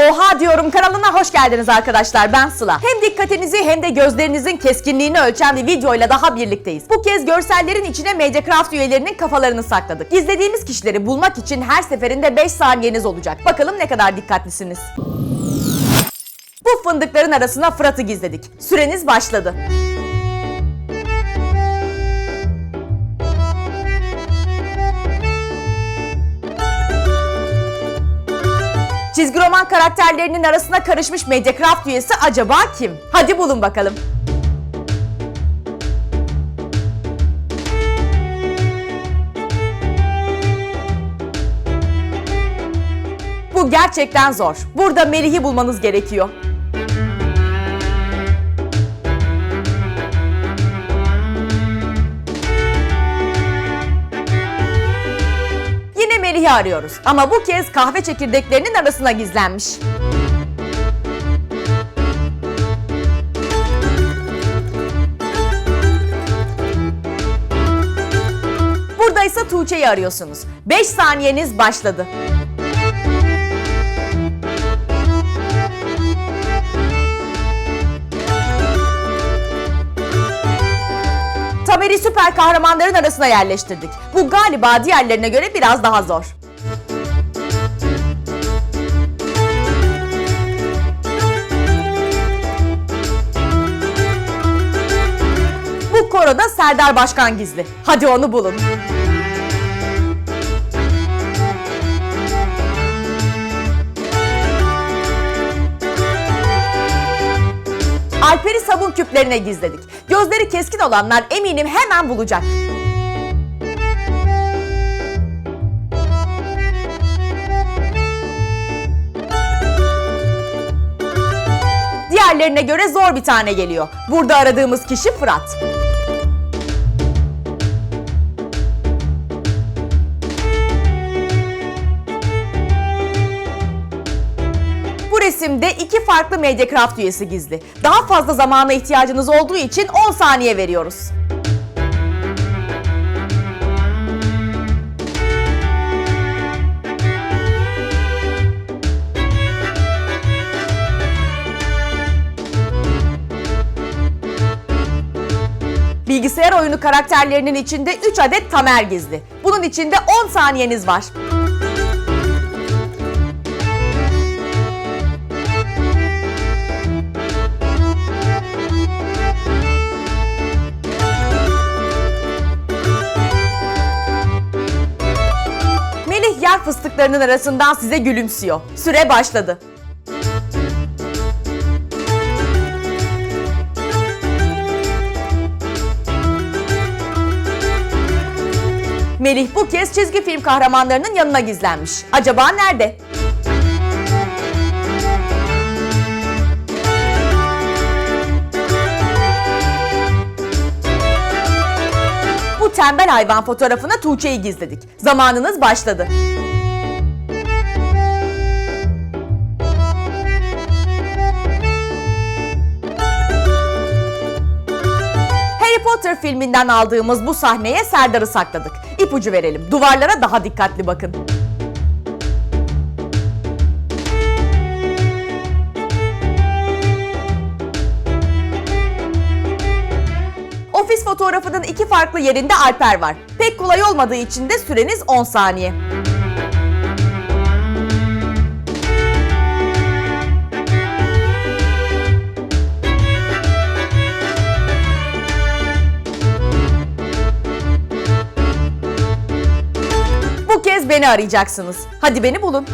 Oha diyorum kanalına hoş geldiniz arkadaşlar ben Sıla. Hem dikkatinizi hem de gözlerinizin keskinliğini ölçen bir videoyla daha birlikteyiz. Bu kez görsellerin içine Mediacraft üyelerinin kafalarını sakladık. İzlediğimiz kişileri bulmak için her seferinde 5 saniyeniz olacak. Bakalım ne kadar dikkatlisiniz. Bu fındıkların arasına Fırat'ı gizledik. Süreniz başladı. Çizgi roman karakterlerinin arasına karışmış Mediacraft üyesi acaba kim? Hadi bulun bakalım. Bu gerçekten zor. Burada Melih'i bulmanız gerekiyor. Melih'i arıyoruz ama bu kez kahve çekirdeklerinin arasına gizlenmiş. Burada ise Tuğçe'yi arıyorsunuz. 5 saniyeniz başladı. Tamer'i süper kahramanların arasına yerleştirdik. Bu galiba diğerlerine göre biraz daha zor. Bu koroda Serdar Başkan gizli. Hadi onu bulun. Alper'i sabun küplerine gizledik. Gözleri keskin olanlar eminim hemen bulacak. Diğerlerine göre zor bir tane geliyor. Burada aradığımız kişi Fırat. Resimde iki farklı Mediacraft üyesi gizli. Daha fazla zamana ihtiyacınız olduğu için 10 saniye veriyoruz. Bilgisayar oyunu karakterlerinin içinde 3 adet Tamer gizli. Bunun içinde 10 saniyeniz var. Fıstıklarının arasından size gülümsüyor. Süre başladı. Melih bu kez çizgi film kahramanlarının yanına gizlenmiş. Acaba nerede? Bu tembel hayvan fotoğrafına Tuğçe'yi gizledik. Zamanınız başladı. Potter filminden aldığımız bu sahneye Serdar'ı sakladık. İpucu verelim. Duvarlara daha dikkatli bakın. Ofis fotoğrafının iki farklı yerinde Alper var. Pek kolay olmadığı için de süreniz 10 saniye. Beni arayacaksınız. Hadi beni bulun.